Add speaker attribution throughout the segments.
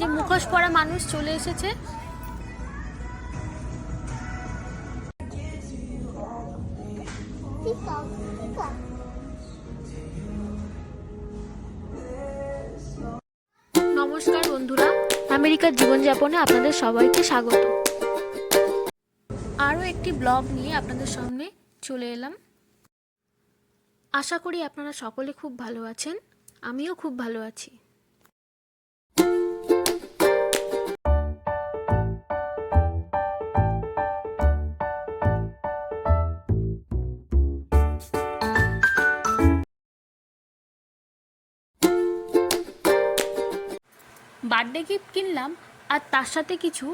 Speaker 1: যে মুখোশ পরা মানুষ চলে এসেছে। নমস্কার বন্ধুরা, আমেরিকার জীবনযাপনে আপনাদের সবাইকে স্বাগত। আরও একটি ব্লগ নিয়ে আপনাদের সামনে চলে এলাম। আশা করি আপনারা সকলে খুব ভালো আছেন, আমিও খুব ভালো আছি। বার্থডে গিফট কিনলাম আর তার সাথে কিছু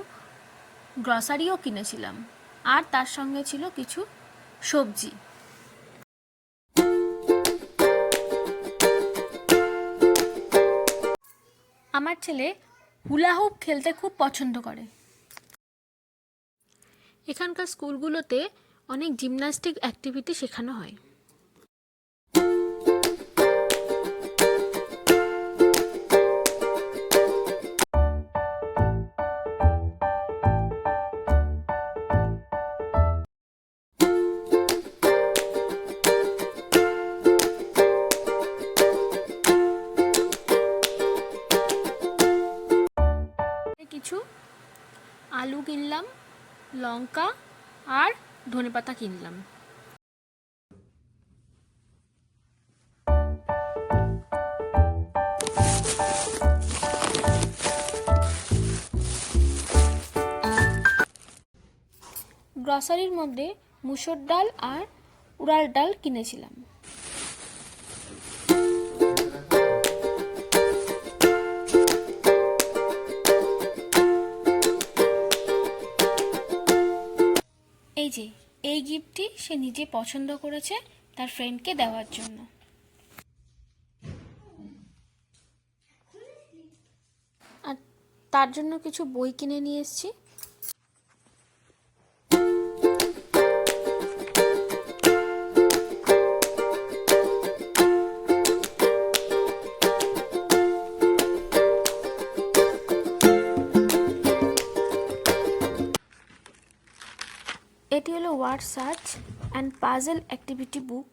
Speaker 1: গ্রসারিও কিনেছিলাম। আর তার সঙ্গে ছিল কিছু সবজি। আমার ছেলে হুলা হুপ খেলতে খুব পছন্দ করে। এখানকার স্কুলগুলোতে অনেক জিমন্যাস্টিক অ্যাক্টিভিটি শেখানো হয়। কিছু। আলু কিনলাম, লঙ্কা আর ধনেপাতা কিনলাম। গ্রসারির মধ্যে মুসুর ডাল আর উড়াল ডাল কিনেছিলাম। যে এই গিফটটি সে নিজে পছন্দ করেছে তার ফ্রেন্ডকে দেওয়ার জন্য। আর তার জন্য কিছু বই কিনে নিয়ে এসেছি। এটি হলো word search and puzzle activity book